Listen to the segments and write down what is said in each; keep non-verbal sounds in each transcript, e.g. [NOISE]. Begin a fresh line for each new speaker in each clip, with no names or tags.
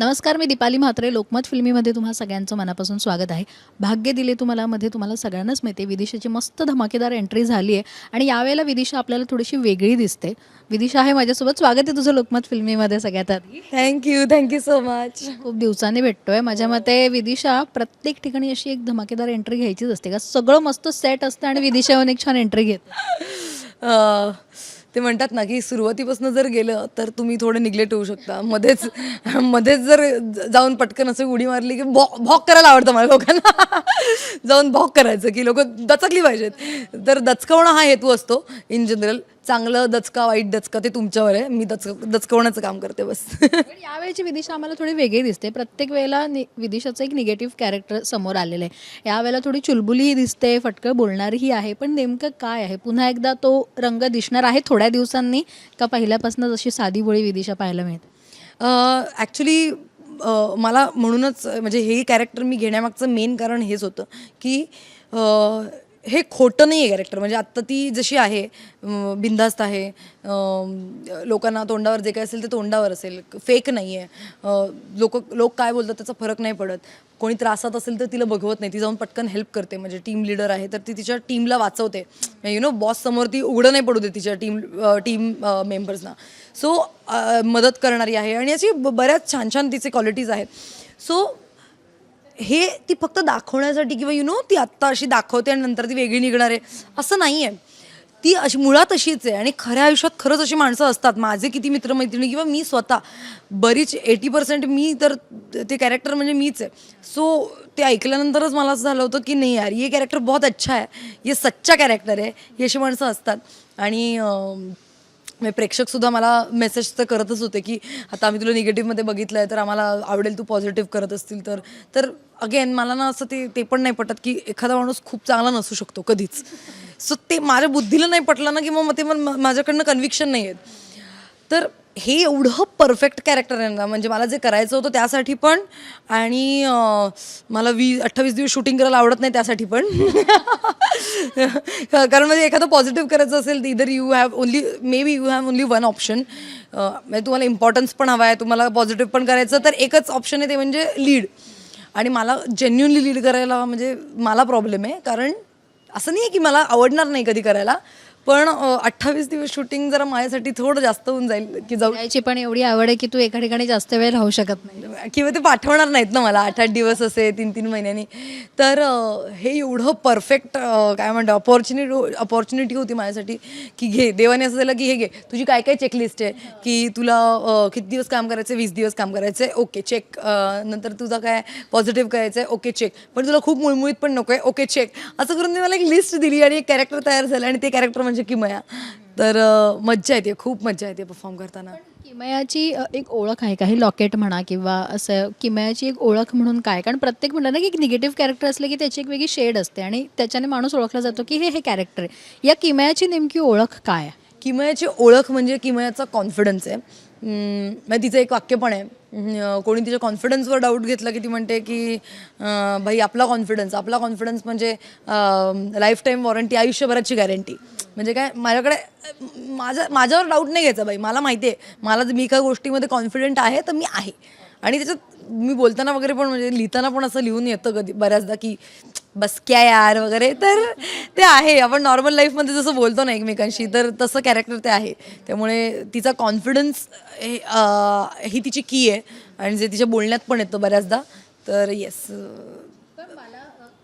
नमस्कार मी दीपाली म्हात्रे. लोकमत फिल्मीमध्ये तुम्हा सगळ्यांचं मनापासून स्वागत आहे. भाग्य दिले तुम्हाला मध्ये तुम्हाला सगळ्यांनाच माहिती आहे विदिशाची मस्त धमाकेदार एंट्री झाली आहे. आणि यावेळेला विदिशा आपल्याला थोडीशी वेगळी दिसते. विदिशा आहे माझ्यासोबत. स्वागत आहे तुझं लोकमत फिल्मीमध्ये सगळ्यात आधी.
थँक्यू थँक्यू सो मच
खूप दिवसांनी भेटतोय. माझ्या मते विदिशा प्रत्येक ठिकाणी अशी एक धमाकेदार एंट्री घ्यायचीच असते. का सगळं मस्त सेट असतं आणि विदिशा येऊन एक छान एंट्री घेते. [LAUGHS]
ते म्हणतात ना की सुरुवातीपासून जर गेलं तर तुम्ही थोडे निग्लेक्ट होऊ शकता. मध्येच मध्येच जर जाऊन पटकन असं उडी मारली की भॉ भॉक करायला आवडतं मला लोकांना. जाऊन भॉक करायचं की लोक दचकली पाहिजेत. तर दचकवणं हा हेतू असतो इन जनरल चांगलं दचका वाईट दचका ते तुमच्यावर आहे. मी दच दचकवण्याचं काम करते बस.
यावेळची विदिशा आम्हाला थोडी वेगळी दिसते. प्रत्येक वेळेला नि विदिशाचं एक निगेटिव्ह कॅरेक्टर समोर आलेलं आहे. यावेळेला थोडी चुलबुलीही दिसते फटकं बोलणारीही आहे पण नेमकं काय आहे? पुन्हा एकदा तो रंग दिसणार आहे थोड्या दिवसांनी का पहिल्यापासूनच अशी साधी बोळी विदिशा पाहायला मिळते?
ॲक्च्युली मला म्हणूनच म्हणजे हे कॅरेक्टर मी घेण्यामागचं मेन कारण हेच होतं की हे खोटं नाही आहे कॅरेक्टर म्हणजे आत्ता ती जशी आहे बिंदास्त बिनधास्त आहे लोकांना तोंडावर जे काय असेल ते तोंडावर असेल. फेक नाही आहे लोक लोक काय बोलतात त्याचा फरक नाही पडत. कोणी त्रासात असेल तर तिला बघवत नाही. ती जाऊन पटकन हेल्प करते. म्हणजे टीम लीडर आहे तर ती तिच्या टीमला वाचवते. यु नो बॉस समोर ती उघडं नाही पडू दे तिच्या टीम टीम मेंबर्सना सो मदत करणारी आहे. आणि अशी ब- बऱ्याच छान छान तिचे क्वालिटीज आहेत. सो हे ती फक्त दाखवण्यासाठी किंवा यु नो ती आत्ता अशी दाखवते आणि नंतर ती वेगळी निघणार आहे असं नाही आहे ती अशी मुळात अशीच आहे आणि खऱ्या आयुष्यात खरंच अशी माणसं असतात. माझे किती मित्रमैत्रिणी किंवा मी स्वतः बरीच एटी पर्सेंट मी तर ते कॅरेक्टर म्हणजे मीच आहे. सो ते ऐकल्यानंतरच मला असं झालं होतं की नाही यार ये कॅरेक्टर बहुत अच्छा आहे. ये सच्चा कॅरेक्टर आहे. ही अशी माणसं असतात. आणि म्हणजे प्रेक्षकसुद्धा मला मेसेज तर करतच होते की आता आम्ही तुला निगेटिव्हमध्ये बघितलं आहे तर आम्हाला आवडेल तू पॉझिटिव्ह करत असतील तर. तर अगेन मला ना असं ते ते पण नाही पटत की एखादा माणूस खूप चांगला नसू शकतो कधीच. सो ते माझ्या बुद्धीला नाही पटलं ना की मग ते मग माझ्याकडनं कन्व्हिक्शन नाही आहेत तर हे एवढं परफेक्ट कॅरेक्टर आहे ना म्हणजे मला जे करायचं होतं त्यासाठी पण आणि मला वीस अठ्ठावीस दिवस शूटिंग करायला आवडत नाही त्यासाठी पण. [LAUGHS] [LAUGHS] कारण म्हणजे एखादं पॉझिटिव्ह करायचं असेल तर इधर you have only maybe you have only one option म्हणजे तुम्हाला इम्पॉर्टन्स पण हवा आहे तुम्हाला पॉझिटिव्ह पण करायचं तर एकच ऑप्शन आहे ते म्हणजे लीड आणि मला जेन्युनली लीड करायला म्हणजे मला प्रॉब्लेम आहे कारण असं नाही आहे की मला आवडणार नाही कधी करायला. पण अठ्ठावीस दिवस शूटिंग जरा माझ्यासाठी थोडं जास्त होऊन जाईल की जाऊ.
पण एवढी आवड आहे की तू एका ठिकाणी जास्त वेळ राहू शकत नाही.
किंवा ते पाठवणार नाहीत ना मला आठ आठ दिवस असे तीन तीन महिन्यांनी. तर हे एवढं परफेक्ट काय म्हणतो अपॉर्च्युनिटी अपॉर्च्युनिटी होती माझ्यासाठी की घे. देवाने असं झालं की हे घे. तुझी काय काय चेकलिस्ट आहे? की तुला किती दिवस काम करायचं वीस दिवस काम करायचं आहे ओके चेक नंतर तुझा काय पॉझिटिव्ह करायचं आहे ओके चेक पण तुला खूप मुळमुळीत पण नको आहे? ओके चेक असं करून मला एक लिस्ट दिली आणि एक कॅरेक्टर तयार झालं आणि ते कॅरेक्टर म्हणजे किमया. तर मज्जा येते खूप मज्जा येते परफॉर्म करताना.
किमयाची एक ओळख आहे का? हे लॉकेट म्हणा किंवा असं किमयाची एक ओळख म्हणून काय? कारण प्रत्येक म्हणलं ना की एक निगेटिव्ह कॅरेक्टर असलं की त्याची एक वेगळी शेड असते आणि त्याच्याने माणूस ओळखला जातो की हे हे कॅरेक्टर आहे. या किमयाची नेमकी ओळख काय आहे?
किमयाची ओळख म्हणजे किमयाचा कॉन्फिडन्स आहे. मग म्हणजे तिचं एक वाक्य पण आहे. कोणी तिच्या कॉन्फिडन्सवर डाऊट घेतला की ती म्हणते की भाई आपला कॉन्फिडन्स आपला कॉन्फिडन्स म्हणजे लाईफ टाईम वॉरंटी आयुष्यभराची गॅरंटी म्हणजे काय माझ्याकडे माझा माझ्या माझ्यावर डाऊट नाही घ्यायचा बाई मला माहिती आहे. मला जर मी एका गोष्टीमध्ये कॉन्फिडंट आहे तर मी आहे. आणि त्याच्यात मी बोलताना वगैरे पण म्हणजे लिहिताना पण असं लिहून येतं कधी बऱ्याचदा की बस क्या यार वगैरे. तर ते आहे. आपण नॉर्मल लाईफमध्ये जसं बोलतो ना एकमेकांशी तर तसं कॅरेक्टर ते आहे. त्यामुळे तिचा कॉन्फिडन्स ही तिची की आहे. आणि जे तिच्या बोलण्यात पण येतो बऱ्याचदा. तर येस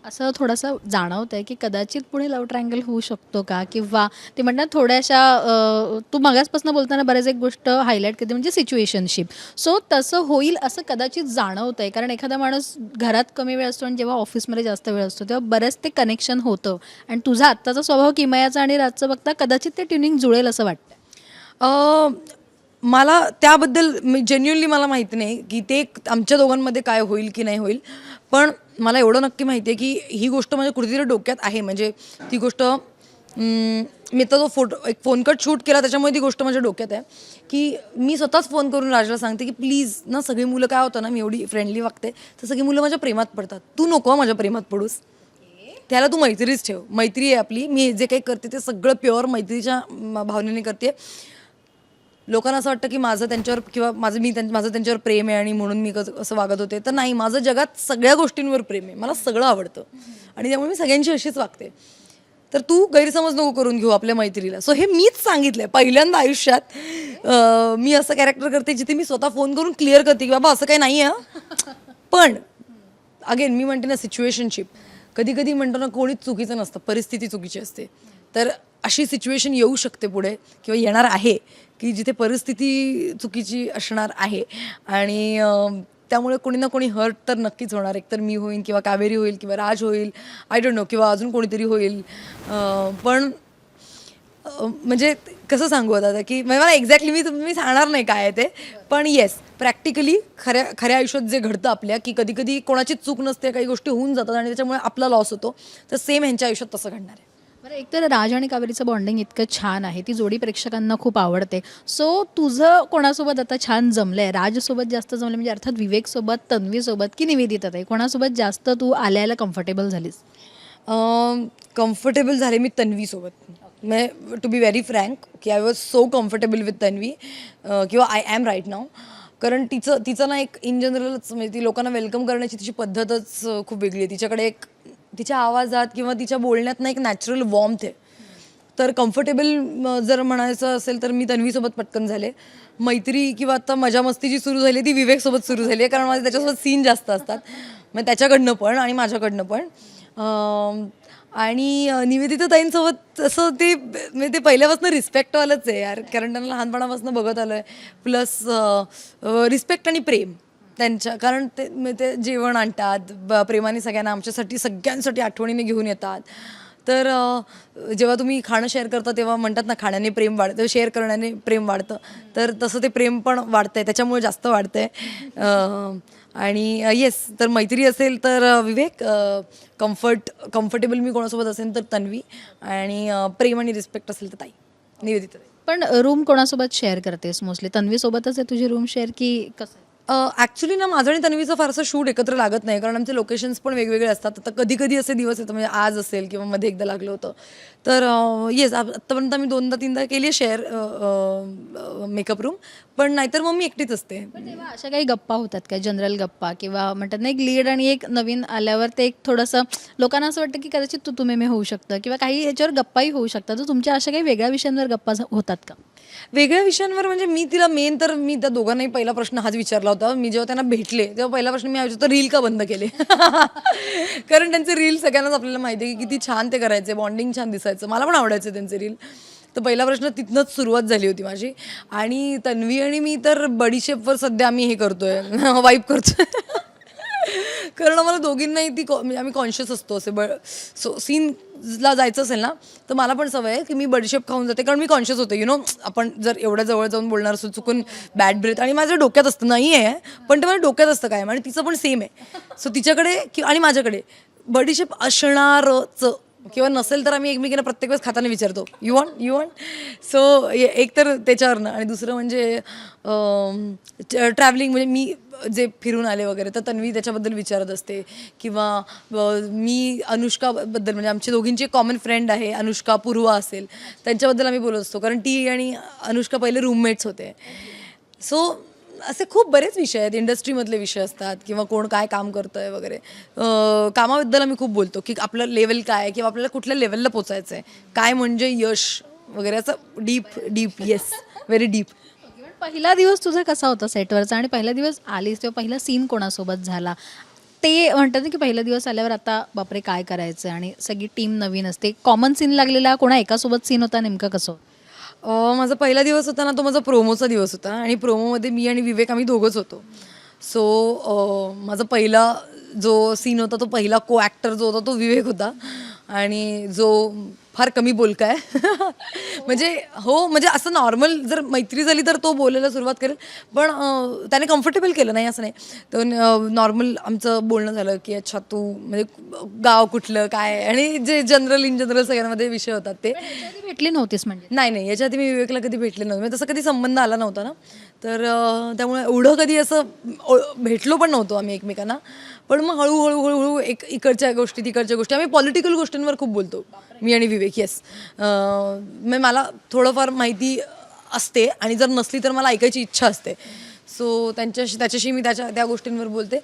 असं थोडंसं जाणवत आहे की कदाचित पुढे लव ट्रँगल होऊ शकतो का? किंवा ते म्हणतात थोड्याशा तू मागासपासून बोलताना बऱ्याच एक गोष्ट हायलाईट करते म्हणजे सिच्युएशनशिप सो तसं होईल असं कदाचित जाणवत आहे कारण एखादा माणूस घरात कमी वेळ असतो आणि जेव्हा ऑफिसमध्ये जास्त वेळ असतो तेव्हा बरंच ते कनेक्शन होतं. आणि तुझा आत्ताचा स्वभाव किमयाचा आणि रातचं बघता कदाचित ते ट्युनिंग जुळेल असं वाटतं
मला त्याबद्दल जेन्युअनली मला माहिती नाही की ते आमच्या दोघांमध्ये काय होईल की नाही होईल. पण मला एवढं नक्की माहिती आहे की ही गोष्ट माझ्या कुठेतरी डोक्यात आहे. म्हणजे ती गोष्ट मी तर जो फोटो एक फोन कट शूट केला त्याच्यामुळे ती गोष्ट माझ्या डोक्यात आहे. की मी स्वतःच फोन करून राजला सांगते की प्लीज ना सगळी मुलं काय होतं ना मी एवढी फ्रेंडली वागते तर सगळी मुलं माझ्या प्रेमात पडतात. तू नको माझ्या प्रेमात पडूस. त्याला तू मैत्रीच ठेव. मैत्री आहे आपली. मी जे काही करते ते सगळं प्युअर मैत्रीच्या भावनेने करते. लोकांना असं वाटतं की माझं त्यांच्यावर किंवा माझं मी त्यां माझं त्यांच्यावर प्रेम आहे आणि म्हणून मी कसं असं वागत होते. तर नाही माझं जगात सगळ्या गोष्टींवर प्रेम आहे. मला सगळं आवडतं. आणि त्यामुळे मी सगळ्यांशी अशीच वागते. तर तू गैरसमज नको करून घेऊ आपल्या मैत्रीला. सो हे मीच सांगितलं आहे पहिल्यांदा आयुष्यात. मी असं कॅरेक्टर करते जिथे मी स्वतः फोन करून क्लिअर करते की बाबा असं काही नाही आहे पण अगेन मी म्हणते ना सिच्युएशनशिप कधी कधी म्हणतो ना कोणीच चुकीचं नसतं. परिस्थिती चुकीची असते. तर अशी सिच्युएशन येऊ शकते पुढे किंवा येणार आहे की जिथे परिस्थिती चुकीची असणार आहे. आणि त्यामुळे कोणी ना कोणी हर्ट तर नक्कीच होणार. एकतर मी होईल किंवा कावेरी होईल किंवा राज होईल आय डोंट नो किंवा अजून कोणीतरी होईल. पण म्हणजे कसं सांगू आता की म्हणजे मला एक्झॅक्टली मी मी सांगणार नाही काय आहे ते. पण येस प्रॅक्टिकली खऱ्या खऱ्या आयुष्यात जे घडतं आपल्या की कधी कधी कोणाची चूक नसते काही गोष्टी होऊन जातात आणि त्याच्यामुळे आपला लॉस होतो. तर सेम ह्यांच्या आयुष्यात तसं घडणार आहे.
बरं एकतर राज आणि कावेरीचं बॉन्डिंग इतकं छान आहे. ती जोडी प्रेक्षकांना खूप आवडते. सो तुझं कोणासोबत आता छान जमलंय? राजसोबत जास्त जमलं म्हणजे अर्थात विवेकसोबत तन्वीसोबत की निवेदिता ताई? कोणासोबत जास्त तू आल्याला कम्फर्टेबल झालीस?
कम्फर्टेबल झाले मी तन्वीसोबत. May to be very frank की I was so comfortable with Tanvi किंवा आय ॲम राईट नाव कारण तिचं तिचं ना एक इन जनरलच म्हणजे ती लोकांना वेलकम करण्याची तिची पद्धतच खूप वेगळी आहे. तिच्याकडे एक तिच्या आवाजात किंवा तिच्या बोलण्यात ना एक नॅचरल वॉर्मथ आहे. तर कम्फर्टेबल जर म्हणायचं असेल तर मी तन्वीसोबत पटकन झाले. मैत्री किंवा आता मजा मस्ती जी सुरू झाली ती विवेकसोबत सुरू झाली आहे कारण माझे त्याच्यासोबत सीन जास्त असतात. मग त्याच्याकडनं पण आणि माझ्याकडनं पण. आणि निवेदिता ताईंसोबत असं ते म्हणजे ते पहिल्यापासून रिस्पेक्टवालंच आहे यार कारण त्यांना लहानपणापासून बघत आलं आहे प्लस रिस्पेक्ट आणि प्रेम. त्यांच्या कारण ते ते जेवण आणतात ब- प्रेमाने सगळ्यांना आमच्यासाठी सगळ्यांसाठी आठवणीने घेऊन येतात. तर जेव्हा तुम्ही खाणं शेअर करता तेव्हा म्हणतात ना खाण्याने प्रेम वाढतं शेअर करण्याने प्रेम वाढतं. तर तसं ते प्रेम पण वाढतं आहे त्याच्यामुळे जास्त वाढतं आहे आणि येस तर मैत्री असेल तर विवेक कम्फर्ट कम्फर्टेबल मी कोणासोबत असेल तर तन्वी. आणि प्रेम आणि रिस्पेक्ट असेल तर ताई. निवेदिता
पण रूम कोणासोबत शेअर करतेस मोस्टली तन्वीसोबतच आहे तुझी रूम शेअर की कसं
ॲक्च्युली ना माझं आणि तन्वीचं फारसं शूट एकत्र लागत नाही कारण आमचे लोकेशन्स पण वेगवेगळे असतात. आता कधी कधी असे दिवस येतात म्हणजे आज असेल किंवा मध्ये एकदा लागलं होतं. तर येस आत्तापर्यंत आम्ही दोनदा तीनदा केली आहे शेअर मेकअप रूम पण नाहीतर मग मी एकटीच असते.
अशा काही गप्पा होतात का? जनरल गप्पा किंवा म्हणतात ना एक लीड आणि एक नवीन आल्यावर ते एक थोडंसं लोकांना असं वाटतं की कदाचित तू तुम्ही मी होऊ शकतं किंवा काही याच्यावर गप्पाही होऊ शकतात. तर तुमच्या अशा काही वेगळ्या विषयांवर गप्पा होतात का?
वेगळ्या विषयांवर म्हणजे मी तिला मेन तर मी त्या दोघांनाही पहिला प्रश्न हाच विचारला होता. मी जेव्हा त्यांना भेटले तेव्हा पहिला प्रश्न मी तर रील का बंद केले? [LAUGHS] कारण त्यांचे रील सगळ्यांनाच आपल्याला माहिती आहे की किती छान ते करायचे बॉन्डिंग छान दिसायचं. मला पण आवडायचं त्यांचे रील. तर पहिला प्रश्न तिथनंच सुरुवात झाली होती माझी. आणि तन्वी आणि मी तर बडीशेपवर सध्या आम्ही हे करतोय [LAUGHS] वाईप करतोय. [LAUGHS] कारण आम्हाला दोघींनाही ती कॉ- म्हणजे आम्ही कॉन्शियस असतो असे बळ सो सीनला जायचं असेल ना तर मला पण सवय आहे की मी बडीशेप खाऊन जाते कारण मी कॉन्शियस होते यु नो आपण जर एवढ्या जवळ जाऊन बोलणार असू चुकून बॅड ब्रेथ आणि माझ्या डोक्यात असतं नाही आहे पण ते माझ्या डोक्यात असतं काय आणि तिचं पण सेम आहे. सो तिच्याकडे की आणि माझ्याकडे बडीशेप असणारच किंवा नसेल तर आम्ही एकमेकींना प्रत्येक वेळेस खाताना विचारतो. You want you want so एक तर त्याच्यावरनं. आणि दुसरं म्हणजे ट्रॅव्हलिंग म्हणजे मी जे फिरून आले वगैरे तर तन्वी त्याच्याबद्दल विचारत असते. किंवा मी अनुष्काबद्दल म्हणजे आमची दोघींची कॉमन फ्रेंड आहे अनुष्का पूर्वा असेल त्यांच्याबद्दल आम्ही बोलत असतो. कारण ती आणि अनुष्का पहिले रूममेट्स होते. सो असे खूप बरेच विषय आहेत. इंडस्ट्रीमधले विषय असतात किंवा कोण काय काम करतं आहे वगैरे. अं, कामाबद्दल आम्ही खूप बोलतो की आपलं लेवल काय आहे किंवा आपल्याला कुठल्या लेवलला पोचायचं आहे काय म्हणजे यश वगैरे असं deep deep yes very deep
पण पहिला दिवस तुझा कसा होता सेटवरचा आणि पहिला दिवस आलीस तेव्हा पहिला सीन कोणासोबत झाला? ते म्हणतात ना की पहिला दिवस आल्यावर आता बापरे काय करायचं? आणि सगळी टीम नवीन असते. कॉमन सीन लागलेला कोणा एकासोबत सीन होता नेमका कसं होतं?
माझा पहिला दिवस होता ना तो माझा प्रोमोचा दिवस होता आणि प्रोमोमध्ये मी आणि विवेक आम्ही दोघंच होतो. सो माझा पहिला जो सीन होता तो पहिला को ॲक्टर जो होता तो विवेक होता. आणि जो फार कमी बोलका आहे म्हणजे हो म्हणजे असं नॉर्मल जर मैत्री झाली तर तो बोलायला सुरुवात करेल. पण त्याने कम्फर्टेबल केलं नाही असं नाही. तर नॉर्मल आमचं बोलणं झालं की अच्छा तू म्हणजे गाव कुठलं काय? आणि जे जनरल इन जनरल सगळ्यांमध्ये विषय होतात ते.
भेटली नव्हतीस म्हणजे?
नाही नाही याच्या आधी मी विवेकला कधी भेटले नव्हते. म्हणजे तसा कधी संबंध आला नव्हता ना. तर त्यामुळे एवढं कधी असं भेटलो पण नव्हतो आम्ही एकमेकांना. पण मग हळूहळू हळूहळू एक इकडच्या गोष्टी तिकडच्या गोष्टी. आम्ही पॉलिटिकल गोष्टींवर खूप बोलतो. मी आणि विवेक येस मग म्हणजे मला थोडंफार माहिती असते आणि जर नसली तर मला ऐकायची इच्छा असते. सो त्यांच्याशी त्याच्याशी मी त्याच्या त्या गोष्टींवर बोलते.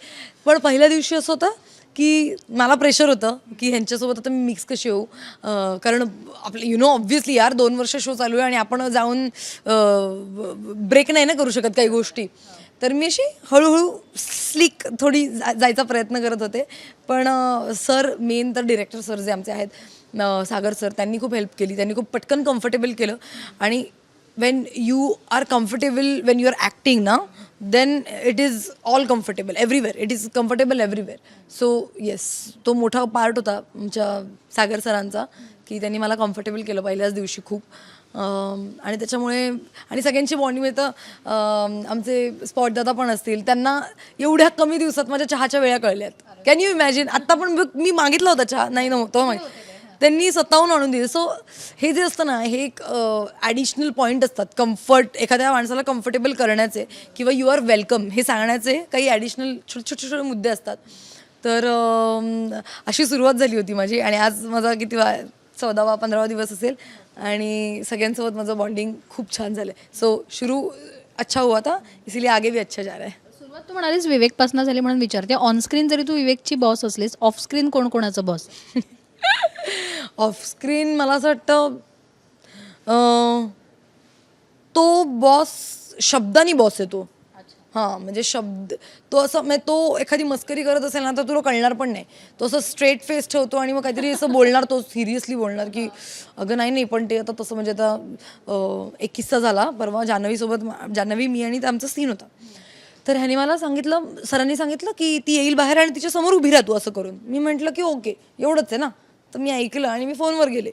पण पहिल्या दिवशी असं होतं की मला प्रेशर होतं की ह्यांच्यासोबत आता मी मिक्स कशी होऊ? अं, कारण आपलं यु नो ऑब्व्हियसली यार दोन वर्ष शो चालू आहे आणि आपण जाऊन ब्रेक नाही ना करू शकत काही गोष्टी. तर मी अशी हळूहळू स्लिक थोडी जा- जायचा प्रयत्न करत होते. पण सर मेन तर डिरेक्टर सर जे आमचे आहेत अं, सागर सर त्यांनी खूप हेल्प केली. त्यांनी खूप पटकन कम्फर्टेबल केलं. आणि when you are comfortable when you are acting ना then it is all comfortable everywhere it is comfortable everywhere so yes तो मोठा पार्ट होता आमच्या सागर सरांचा की त्यांनी मला कम्फर्टेबल केलं पहिल्याच दिवशी खूप. आणि त्याच्यामुळे आणि सगळ्यांची बॉन्डिंग म्हणजे तर आमचे स्पॉट दादा पण असतील त्यांना एवढ्या कमी दिवसात माझ्या चहाच्या वेळा कळल्यात. कॅन यू इमॅजिन आत्ता पण मी मागितला होता चहा. नाही नव्हतं माहिती त्यांनी स्वतःहून आणून दिले. सो हे जे असतं ना हे एक ॲडिशनल पॉईंट असतात. कम्फर्ट एखाद्या माणसाला कम्फर्टेबल करण्याचे किंवा यू आर वेलकम हे सांगण्याचे काही ॲडिशनल छोटे छोटे छोटे मुद्दे असतात. तर अशी सुरुवात झाली होती माझी आणि आज माझा किती वा चौदावा पंधरावा दिवस असेल आणि सगळ्यांसोबत माझं बॉन्डिंग खूप छान झालं सो शुरू अच्छा हुआ था इसीलिए आगे भी अच्छा जा रहा है.
सुरुवात तू म्हणालीस विवेकपासून झाली म्हणून विचारते. ऑनस्क्रीन जरी तू विवेकची बॉस असलीस ऑफ स्क्रीन कोण कोणाचं बॉस
ऑफ स्क्रीन मला असं वाटतं अं, तो बॉस शब्दानी बॉस आहे तो. हां म्हणजे शब्द तो असं म्हणजे तो एखादी मस्करी करत असेल ना तर तुला कळणार पण नाही. तो असं स्ट्रेट फेस ठेवतो आणि मग काहीतरी असं बोलणार तो सिरियसली बोलणार की अगं नाही नाही पण ते आता तसं म्हणजे आता एक किस्सा झाला परवा जान्हवीसोबत जान्हवी मी आणि आमचा सीन होता. तर ह्याने मला सांगितलं सरांनी सांगितलं की ती येईल बाहेर आणि तिच्या समोर उभी राहतो असं करून. मी म्हटलं की ओके एवढंच आहे ना. तर मी ऐकलं आणि मी फोनवर गेले.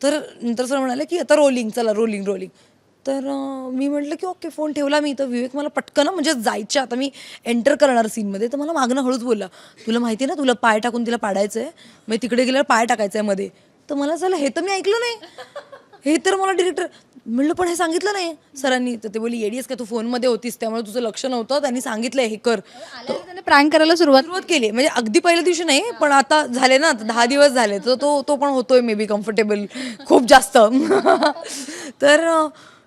तर नंतर सर म्हणाले की आता रोलिंग चला रोलिंग रोलिंग तर मी म्हटलं की ओके फोन ठेवला मी तर विवेक मला पटकन म्हणजे जायच्या आता मी एंटर करणार सीनमध्ये तर मला मागणं हळूच बोलला तुला माहिती आहे ना तुला पाय टाकून तिला पाडायचं आहे म्हणजे मग तिकडे गेल्यावर पाय टाकायचं आहे मध्ये. तर मला झालं हे तर मी ऐकलं नाही. हे तर मला डिरेक्टर म्हणलं पण हे सांगितलं नाही सरांनी तर ते बोली येडीस का तू फोनमध्ये होतीस? त्यामुळे तुझं लक्ष नव्हतं त्यांनी सांगितलं हे कर.
त्याने प्रँक करायला सुरुवात
सुरुवात केली. म्हणजे अगदी पहिल्या दिवशी नाही पण आता झाले ना आता दहा दिवस झाले तर तो तो पण होतोय मे बी कम्फर्टेबल खूप जास्त. [LAUGHS] तर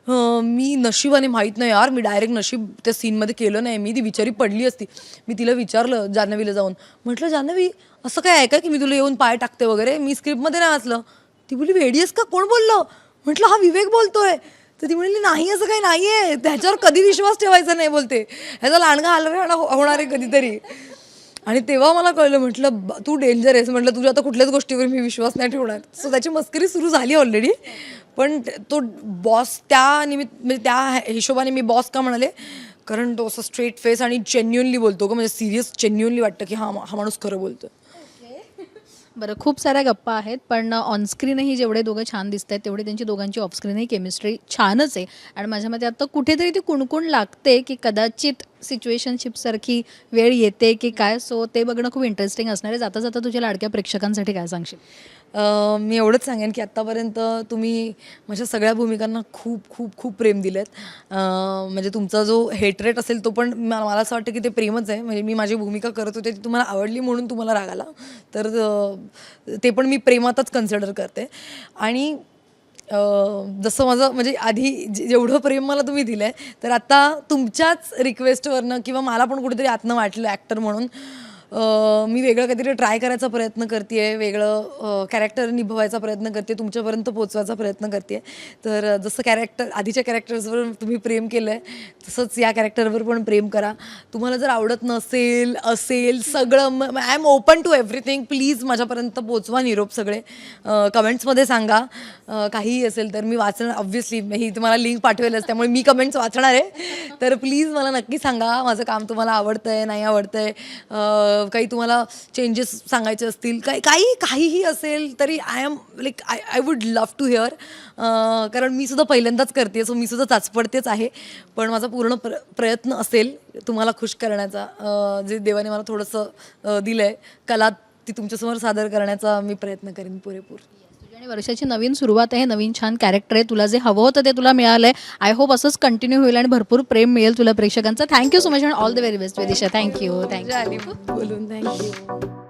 अं, मी नशिबाने माहीत नाही यार मी डायरेक्ट नशीब त्या सीनमध्ये केलं नाही. मी ती बिचारी पडली असती. मी तिला विचारलं जान्हवीला जाऊन म्हटलं जान्हवी असं काय आहे का की मी तुला येऊन पाय टाकते वगैरे? मी स्क्रिप्टमध्ये नाही वाचलं. ती बोलली वेडीस का? कोण बोललं? म्हटलं हा विवेक बोलतोय. तर ती म्हणली नाही असं काही नाहीये. त्याच्यावर कधी विश्वास ठेवायचा नाही बोलते. ह्याचा लांडगा हलगा होणार आहे कधीतरी. आणि तेव्हा मला कळलं म्हटलं ब- तू डेंजर आहेस म्हटलं तुझ्या आता कुठल्याच गोष्टीवर मी विश्वास नाही ठेवणार. सो त्याची मस्करी सुरू झाली ऑलरेडी पण तो बॉस त्या निमित्त म्हणजे त्या हिशोबाने मी बॉस का म्हणाले? कारण तो असं स्ट्रेट फेस आणि जेन्युनली बोलतो का म्हणजे सिरियस जेन्युनली वाटतं की हा हा माणूस खरं बोलतो
बरं खूप साऱ्या गप्पा आहेत पण ऑनस्क्रीनही जेवढे दोघं छान दिसत आहेत तेवढी त्यांची दोघांची ऑफस्क्रीनही केमिस्ट्री छानच आहे. आणि माझ्या मते आता कुठेतरी ती कुणकुण लागते की कदाचित सिच्युएशनशिपसारखी वेळ येते की काय? सो ते बघणं खूप इंटरेस्टिंग असणार आहे. जाता जाता तुझ्या लाडक्या प्रेक्षकांसाठी काय सांगशील?
मी एवढंच सांगेन की आत्तापर्यंत तुम्ही माझ्या सगळ्या भूमिकांना खूप खूप खूप प्रेम दिलं आहेत म्हणजे तुमचा जो हेटरेट असेल तो पण मला असं वाटतं की ते प्रेमच आहे. म्हणजे मी माझी भूमिका करत होते ती तुम्हाला आवडली म्हणून तुम्हाला राग आला तर ते पण मी प्रेमातच कन्सिडर करते. आणि जसं माझं म्हणजे आधी जेवढं प्रेम मला तुम्ही दिलं आहे तर आता तुमच्याच रिक्वेस्टवरनं किंवा मला पण कुठेतरी आतनं वाटलं ॲक्टर म्हणून. मी वेगळं काहीतरी ट्राय करायचा प्रयत्न करते वेगळं कॅरेक्टर निभवायचा प्रयत्न करते तुमच्यापर्यंत पोचवायचा प्रयत्न करते तर जसं कॅरेक्टर आधीच्या कॅरेक्टर्सवर तुम्ही प्रेम केलं आहे तसंच या कॅरेक्टरवर पण प्रेम करा. तुम्हाला जर आवडत नसेल असेल सगळं I am open to everything please माझ्यापर्यंत पोचवा निरोप सगळे. कमेंट्समध्ये सांगा. काहीही असेल तर मी वाचणार ऑब्व्हियसली ही तुम्हाला लिंक पाठवेलच त्यामुळे मी कमेंट्स वाचणार आहे. तर प्लीज मला नक्की सांगा माझं काम तुम्हाला आवडतं आहे नाही आवडतं आहे काही तुम्हाला चेंजेस सांगायचे असतील काही काही काहीही असेल तरी I am like I I would love to hear कारण मी सुद्धा पहिल्यांदाच करते सो मी सुद्धा चाचपडतेच आहे. पण माझा पूर्ण प्र प्रयत्न असेल तुम्हाला खुश करण्याचा. जे देवाने मला थोडंसं दिलं आहे कला ती तुमच्यासमोर सादर करण्याचा मी प्रयत्न करेन पुरेपूर.
आणि वर्षाची नवीन सुरुवात आहे नवीन छान कॅरेक्टर आहे तुला जे हवं होतं ते तुला मिळालंय. आय होप असंच कंटिन्यू होईल आणि भरपूर प्रेम मिळेल तुला प्रेक्षकांचं. थँक्यू सो मच आणि all the very best Vidisha thank you thank you
बोलून थँक्यू